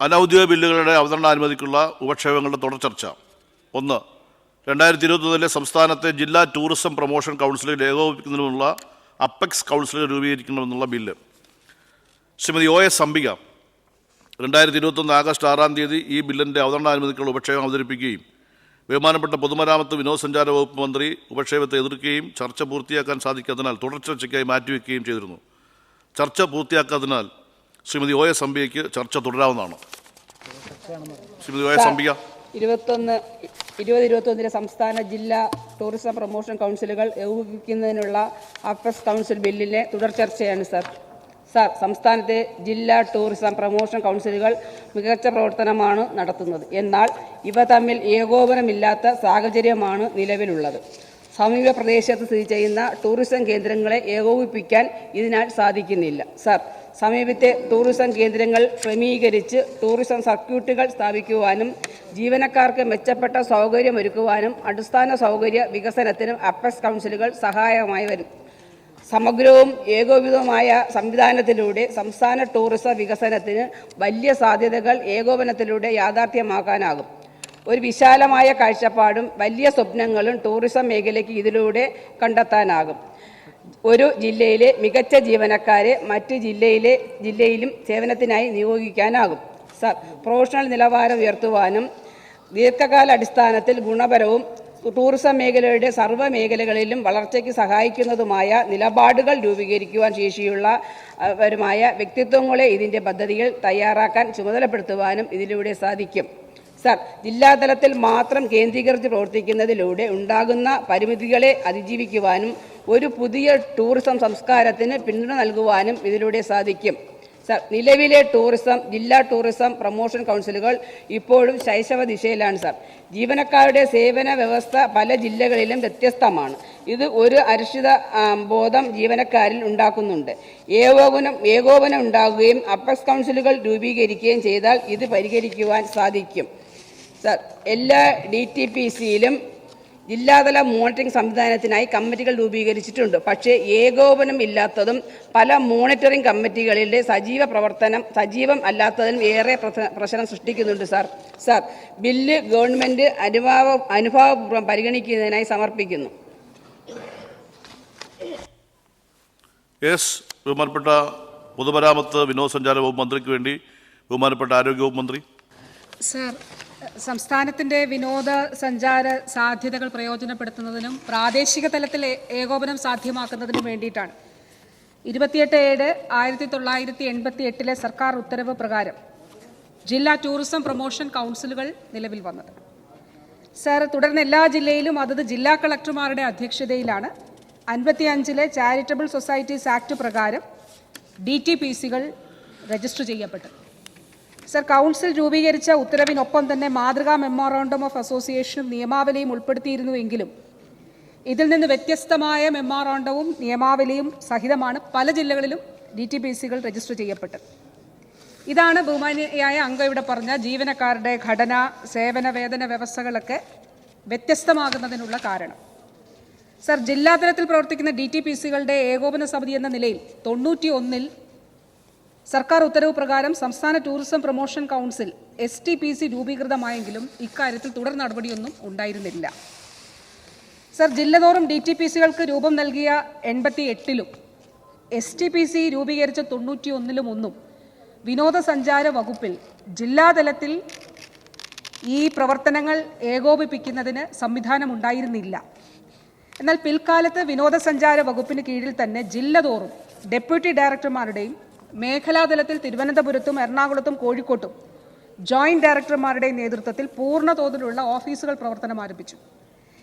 അനൌദ്യോഗിക ബില്ലുകളുടെ അവതരണാനുമതിക്കുള്ള ഉപക്ഷേപങ്ങളുടെ തുടർ ചർച്ച. ഒന്ന് രണ്ടായിരത്തി ഇരുപത്തൊന്നിലെ സംസ്ഥാനത്തെ ജില്ലാ ടൂറിസം പ്രൊമോഷൻ കൗൺസിലിൽ ഏകോപിപ്പിക്കുന്നതിനുള്ള അപ്പെക്സ് കൗൺസിലുകൾ രൂപീകരിക്കണമെന്നുള്ള bill. Shrimati O S Ambika രണ്ടായിരത്തി ഇരുപത്തൊന്ന് ആഗസ്റ്റ് ആറാം തീയതി ഈ ബില്ലിന്റെ അവതരണാനുമതിക്കുള്ള ഉപക്ഷേപം അവതരിപ്പിക്കുകയും ബഹുമാനപ്പെട്ട പൊതുമരാമത്ത് വിനോദസഞ്ചാര വകുപ്പ് മന്ത്രി ഉപക്ഷേപത്തെ എതിർക്കുകയും ചർച്ച പൂർത്തിയാക്കാൻ സാധിക്കാത്തതിനാൽ തുടർ ചർച്ചയ്ക്കായി മാറ്റിവെക്കുകയും ചെയ്തിരുന്നു. ചർച്ച പൂർത്തിയാക്കാത്തതിനാൽ ശ്രീമതി ഒ എസ് അംബിയ്ക്ക് ചർച്ച തുടരാവുന്നതാണ്. Shrimati O S Ambika. ഇരുപത്തൊന്ന് ഇരുപത് ഇരുപത്തൊന്നിലെ സംസ്ഥാന ജില്ലാ ടൂറിസം പ്രൊമോഷൻ കൗൺസിലുകൾ ഏകോപിപ്പിക്കുന്നതിനുള്ള അഫസ് കൗൺസിൽ ബില്ലിലെ തുടർ ചർച്ചയാണ് സർ. സാർ സംസ്ഥാനത്തെ ജില്ലാ ടൂറിസം പ്രൊമോഷൻ കൗൺസിലുകൾ മികച്ച പ്രവർത്തനമാണ് നടത്തുന്നത്. എന്നാൽ ഇവ തമ്മിൽ ഏകോപനമില്ലാത്ത സാഹചര്യമാണ് നിലവിലുള്ളത്. സമീപ പ്രദേശത്ത് സ്ഥിതി ചെയ്യുന്ന ടൂറിസം കേന്ദ്രങ്ങളെ ഏകോപിപ്പിക്കാൻ ഇതിനാൽ സാധിക്കുന്നില്ല. സർ സമീപത്തെ ടൂറിസം കേന്ദ്രങ്ങൾ ക്രമീകരിച്ച് ടൂറിസം സർക്യൂട്ടുകൾ സ്ഥാപിക്കുവാനും ജീവനക്കാർക്ക് മെച്ചപ്പെട്ട സൗകര്യമൊരുക്കുവാനും അടിസ്ഥാന സൗകര്യ വികസനത്തിനും അപ്പസ് കൗൺസിലുകൾ സഹായമായി വരും. സമഗ്രവും ഏകോപിതവുമായ സംവിധാനത്തിലൂടെ സംസ്ഥാന ടൂറിസം വികസനത്തിന് വലിയ സാധ്യതകൾ ഏകോപനത്തിലൂടെ യാഥാർത്ഥ്യമാക്കാനാകും. ഒരു വിശാലമായ കാഴ്ചപ്പാടും വലിയ സ്വപ്നങ്ങളും ടൂറിസം മേഖലയ്ക്ക് ഇതിലൂടെ കണ്ടെത്താനാകും. ഒരു ജില്ലയിലെ മികച്ച ജീവനക്കാരെ മറ്റ് ജില്ലയിലെ ജില്ലയിലും സേവനത്തിനായി നിയോഗിക്കാനാകും. പ്രൊഫഷണൽ നിലവാരം ഉയർത്തുവാനും ദീർഘകാല അടിസ്ഥാനത്തിൽ ഗുണപരവും ടൂറിസം മേഖലയുടെ സർവ മേഖലകളിലും വളർച്ചയ്ക്ക് സഹായിക്കുന്നതുമായ നിലപാടുകൾ രൂപീകരിക്കുവാൻ ശേഷിയുള്ള വരുമായ വ്യക്തിത്വങ്ങളെ ഇതിന്റെ പദ്ധതികൾ തയ്യാറാക്കാൻ ചുമതലപ്പെടുത്തുവാനും ഇതിലൂടെ സാധിക്കും. സർ ജില്ലാതലത്തിൽ മാത്രം കേന്ദ്രീകരിച്ച് പ്രവർത്തിക്കുന്നതിലൂടെ ഉണ്ടാകുന്ന പരിമിതികളെ അതിജീവിക്കുവാനും ഒരു പുതിയ ടൂറിസം സംസ്കാരത്തിന് പിന്തുണ നൽകുവാനും ഇതിലൂടെ സാധിക്കും. സർ നിലവിലെ ടൂറിസം ജില്ലാ ടൂറിസം പ്രൊമോഷൻ കൗൺസിലുകൾ ഇപ്പോഴും ശൈശവ ദിശയിലാണ് സർ. ജീവനക്കാരുടെ സേവന വ്യവസ്ഥ പല ജില്ലകളിലും വ്യത്യസ്തമാണ്. ഇത് ഒരു അരക്ഷിത ബോധം ജീവനക്കാരിൽ ഉണ്ടാക്കുന്നുണ്ട്. ഏകോപനം ഏകോപനം ഉണ്ടാകുകയും അപ്പക്സ് കൗൺസിലുകൾ രൂപീകരിക്കുകയും ചെയ്താൽ ഇത് പരിഹരിക്കുവാൻ സാധിക്കും. സർ എല്ലാ ഡി ടി പി സിയിലും ജില്ലാതല മോണിറ്ററിംഗ് സംവിധാനത്തിനായി കമ്മിറ്റികൾ രൂപീകരിച്ചിട്ടുണ്ട്. പക്ഷേ ഏകോപനം ഇല്ലാത്തതും പല മോണിറ്ററിംഗ് കമ്മിറ്റികളിലെ സജീവ പ്രവർത്തനം സജീവം അല്ലാത്തതിനും ഏറെ പ്രശ്നം സൃഷ്ടിക്കുന്നുണ്ട് സാർ. സാർ ബില്ല് ഗവൺമെന്റ് അനുഭാവ അനുഭാവപൂർവം പരിഗണിക്കുന്നതിനായി സമർപ്പിക്കുന്നു. എസ് ബഹുമാനപ്പെട്ട പൊതുമരാമത്ത് വിനോദസഞ്ചാര വകുപ്പ് മന്ത്രിക്ക് വേണ്ടി ബഹുമാനപ്പെട്ട ആരോഗ്യ വകുപ്പ് മന്ത്രി. സർ സംസ്ഥാനത്തിന്റെ വിനോദ സഞ്ചാര സാധ്യതകൾ പ്രയോജനപ്പെടുത്തുന്നതിനും പ്രാദേശിക തലത്തിൽ ഏകോപനം സാധ്യമാക്കുന്നതിനും വേണ്ടിയിട്ടാണ്. ഇരുപത്തിയെട്ട് ഏഴ് ആയിരത്തി തൊള്ളായിരത്തി എൺപത്തി എട്ടിലെ സർക്കാർ ഉത്തരവ് പ്രകാരം ജില്ലാ ടൂറിസം പ്രൊമോഷൻ കൗൺസിലുകൾ നിലവിൽ വന്നത്. സർ തുടർന്ന് എല്ലാ ജില്ലയിലും അതത് ജില്ലാ കളക്ടർമാരുടെ അധ്യക്ഷതയിലാണ് അൻപത്തിയഞ്ചിലെ ചാരിറ്റബിൾ സൊസൈറ്റീസ് ആക്ട് പ്രകാരം ഡി ടി പി സികൾ രജിസ്റ്റർ ചെയ്യപ്പെട്ടത്. സർ കൗൺസിൽ രൂപീകരിച്ച ഉത്തരവിനൊപ്പം തന്നെ മാതൃകാ മെമ്മോറാണ്ടം ഓഫ് അസോസിയേഷനും നിയമാവലിയും ഉൾപ്പെടുത്തിയിരുന്നുവെങ്കിലും ഇതിൽ നിന്ന് വ്യത്യസ്തമായ മെമ്മോറാണ്ടവും നിയമാവലിയും സഹിതമാണ് പല ജില്ലകളിലും ഡി ടി പി സികൾ രജിസ്റ്റർ ചെയ്യപ്പെട്ടത്. ഇതാണ് ബഹുമാനിയായ അംഗം ഇവിടെ പറഞ്ഞ ജീവനക്കാരുടെ ഘടന സേവന വേതന വ്യവസ്ഥകളൊക്കെ വ്യത്യസ്തമാകുന്നതിനുള്ള കാരണം. സർ ജില്ലാതലത്തിൽ പ്രവർത്തിക്കുന്ന ഡി ടി പി സികളുടെ ഏകോപന സമിതി എന്ന നിലയിൽ തൊണ്ണൂറ്റി ഒന്നിൽ സർക്കാർ ഉത്തരവ് പ്രകാരം സംസ്ഥാന tourism promotion council S T P C രൂപീകൃതമായെങ്കിലും ഇക്കാര്യത്തിൽ തുടർ നടപടിയൊന്നും ഉണ്ടായിരുന്നില്ല. സർ ജില്ലതോറും ഡി ടി പി സികൾക്ക് രൂപം നൽകിയ എൺപത്തി എട്ടിലും എസ് ടി പി സി രൂപീകരിച്ച തൊണ്ണൂറ്റി ഒന്നിലും ഒന്നും വിനോദസഞ്ചാര വകുപ്പിൽ ജില്ലാതലത്തിൽ ഈ പ്രവർത്തനങ്ങൾ ഏകോപിപ്പിക്കുന്നതിന് സംവിധാനമുണ്ടായിരുന്നില്ല. എന്നാൽ പിൽക്കാലത്ത് വിനോദസഞ്ചാര വകുപ്പിന് കീഴിൽ തന്നെ ജില്ലതോറും ഡെപ്യൂട്ടി ഡയറക്ടർമാരുടെയും മേഖലാതലത്തിൽ തിരുവനന്തപുരത്തും എറണാകുളത്തും കോഴിക്കോട്ടും ജോയിന്റ് ഡയറക്ടർമാരുടെ നേതൃത്വത്തിൽ പൂർണ തോതിലുള്ള ഓഫീസുകൾ പ്രവർത്തനം ആരംഭിച്ചു.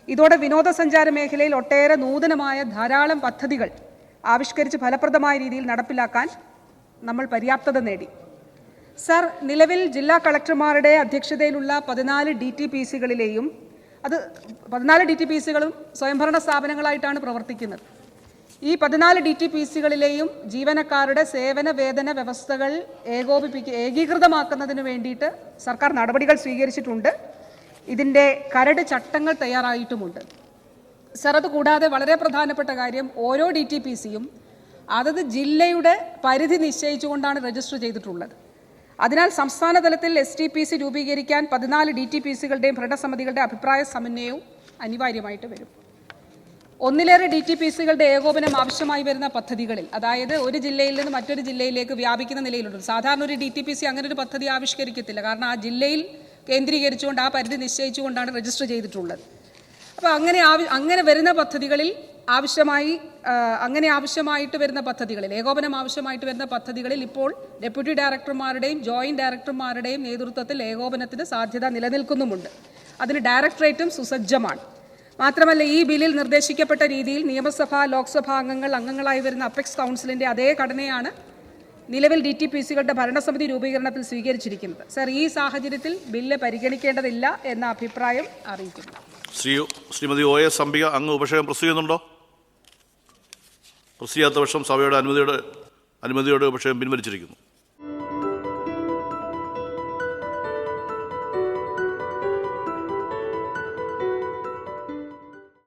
ഇതോടെ വിനോദസഞ്ചാര മേഖലയിൽ ഒട്ടേറെ നൂതനമായ ധാരാളം പദ്ധതികൾ ആവിഷ്കരിച്ച് ഫലപ്രദമായ രീതിയിൽ നടപ്പിലാക്കാൻ നമ്മൾ പര്യാപ്തത നേടി. സർ നിലവിൽ ജില്ലാ കളക്ടർമാരുടെ അധ്യക്ഷതയിലുള്ള പതിനാല് ഡി ടി പി സികളിലെയും അത് പതിനാല് ഡി ടി പി സികളും സ്വയംഭരണ സ്ഥാപനങ്ങളായിട്ടാണ് പ്രവർത്തിക്കുന്നത്. ഈ പതിനാല് ഡി ടി പി സികളിലെയും ജീവനക്കാരുടെ സേവന വേതന വ്യവസ്ഥകൾ ഏകോപിപ്പിക്കുക ഏകീകൃതമാക്കുന്നതിന് വേണ്ടിയിട്ട് സർക്കാർ നടപടികൾ സ്വീകരിച്ചിട്ടുണ്ട്. ഇതിന്റെ കരട് ചട്ടങ്ങൾ തയ്യാറായിട്ടുമുണ്ട്. സർ അത് കൂടാതെ വളരെ പ്രധാനപ്പെട്ട കാര്യം ഓരോ ഡി ടി പി സിയും അതത് ജില്ലയുടെ പരിധി നിശ്ചയിച്ചുകൊണ്ടാണ് രജിസ്റ്റർ ചെയ്തിട്ടുള്ളത്. അതിനാൽ സംസ്ഥാന തലത്തിൽ എസ് ടി പി സി രൂപീകരിക്കാൻ പതിനാല് ഡി ടി പി സികളുടെയും ഭരണസമിതികളുടെ അഭിപ്രായ സമന്വയവും അനിവാര്യമായിട്ട് വരും. ഒന്നിലേറെ ഡി ടി പി സികളുടെ ഏകോപനം ആവശ്യമായി വരുന്ന പദ്ധതികളിൽ അതായത് ഒരു ജില്ലയിൽ നിന്ന് മറ്റൊരു ജില്ലയിലേക്ക് വ്യാപിക്കുന്ന നിലയിലുണ്ട്. സാധാരണ ഒരു ഡി ടി പി സി അങ്ങനെ ഒരു പദ്ധതി ആവിഷ്കരിക്കത്തില്ല. കാരണം ആ ജില്ലയിൽ കേന്ദ്രീകരിച്ചുകൊണ്ട് ആ പരിധി നിശ്ചയിച്ചുകൊണ്ടാണ് രജിസ്റ്റർ ചെയ്തിട്ടുള്ളത്. അപ്പോൾ അങ്ങനെ അങ്ങനെ വരുന്ന പദ്ധതികളിൽ ആവശ്യമായി അങ്ങനെ ആവശ്യമായിട്ട് വരുന്ന പദ്ധതികളിൽ ഏകോപനം ആവശ്യമായിട്ട് വരുന്ന പദ്ധതികളിൽ ഇപ്പോൾ ഡെപ്യൂട്ടി ഡയറക്ടർമാരുടെയും ജോയിന്റ് ഡയറക്ടർമാരുടെയും നേതൃത്വത്തിൽ ഏകോപനത്തിന് സാധ്യത നിലനിൽക്കുന്നുമുണ്ട്. അതിന് ഡയറക്ടറേറ്റും സുസജ്ജമാണ്. മാത്രമല്ല ഈ ബില്ലിൽ നിർദ്ദേശിക്കപ്പെട്ട രീതിയിൽ നിയമസഭ ലോക്സഭാ അംഗങ്ങൾ അംഗങ്ങളായി വരുന്ന അപ്പെക്സ് കൗൺസിലിന്റെ അതേ ഘടനയാണ് നിലവിൽ ഡി ടി പി സികളുടെ ഭരണസമിതി രൂപീകരണത്തിൽ സ്വീകരിച്ചിരിക്കുന്നത്. സർ ഈ സാഹചര്യത്തിൽ ബില്ല് പരിഗണിക്കേണ്ടതില്ല എന്ന അഭിപ്രായം അറിയിക്കുന്നു. ശ്രീ ശ്രീമതി ഒ എസ് അംബിക അങ്ങ് ഉപക്ഷേപം പ്രസ് ചെയ്യാത്ത പക്ഷം സഭയുടെ അനുമതിയുടെ അനുമതിയോടെ ഉപക്ഷേപം പിൻവലിച്ചിരിക്കുന്നു.